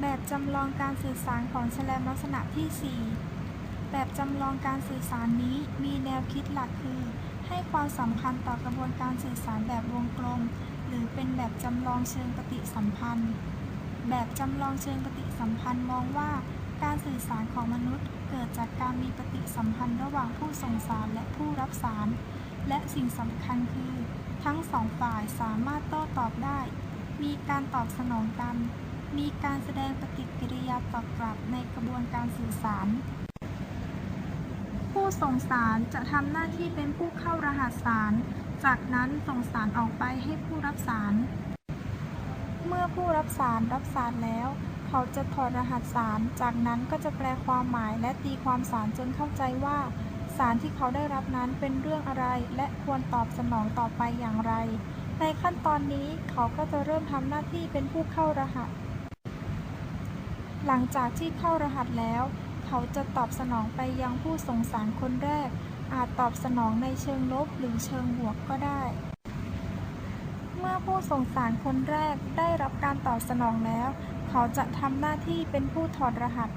แบบจำลองการสื่อสารของแสลมลักษณะที่ 4 แบบจำลองการสื่อสารนี้มีแนวคิดหลักคือ ให้ความสำคัญต่อกระบวนการสื่อสารแบบวงกลม หรือเป็นแบบจำลองเชิงปฏิสัมพันธ์ แบบจำลองเชิงปฏิสัมพันธ์มองว่า การสื่อสารของมนุษย์ เกิดจากการมีปฏิสัมพันธ์ระหว่างผู้ส่งสารและผู้รับสาร และสิ่งสำคัญคือ ทั้งสองฝ่ายสามารถโต้ตอบได้ มีการตอบสนองกัน มีการแสดงปฏิกิริยาตอบกลับในกระบวนการสื่อสาร ผู้ส่งสารจะทำหน้าที่เป็นผู้เข้ารหัสสาร จากนั้นส่งสารออกไปให้ผู้รับสาร เมื่อผู้รับสารรับสารแล้ว เขาจะถอดรหัสสาร จากนั้นก็จะแปลความหมายและตีความสารจนเข้าใจว่าสารที่เขาได้รับนั้นเป็นเรื่องอะไร และควรตอบสนองต่อไปอย่างไร ในขั้นตอนนี้เขาก็จะเริ่มทำหน้าที่เป็นผู้เข้ารหัส หลังจากที่เข้ารหัสแล้ว เขาจะตอบสนองไปยังผู้ส่งสารคนแรก อาจตอบสนองในเชิงลบหรือเชิงบวกก็ได้ เมื่อผู้ส่งสารคนแรกได้รับการตอบสนองแล้ว เขาจะทำหน้าที่เป็นผู้ถอดรหัส